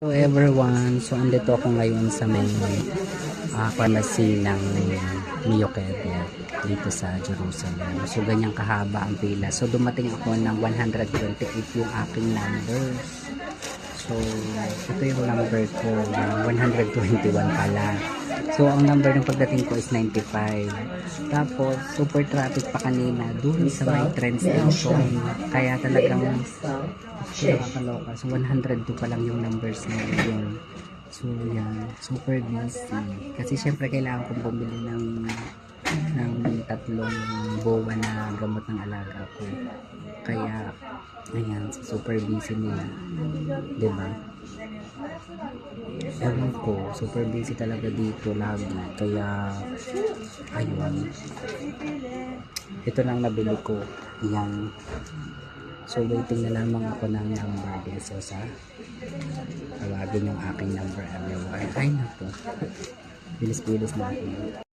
Hello everyone, so andito ako ngayon sa may ah, pharmacy ng Mio Kebe dito sa Jerusalem. So ganyang kahaba ang pila. So dumating ako ng 128 yung aking numbers. So ito yung number ko, yung 121 pala. So ang number ng pagdating ko is 95. Tapos super traffic pa kanina dun sa may train station. Kaya talagang nakakaloka. So 102 pa lang yung numbers na yun. So yan, super busy. Kasi syempre kailangan kong bumili ng ng tatlong bowa na gamot ng alaga ko. Kaya ayan, super busy nila. 'Di ba? Ewan ko, super busy talaga dito lagi. Kaya, ayun. Ito lang nabili ko. Yan. So, waiting na lamang ako ng number din. So, sa tawagin yung aking number everyone. Ay, naku. Bilis-bilis na ako.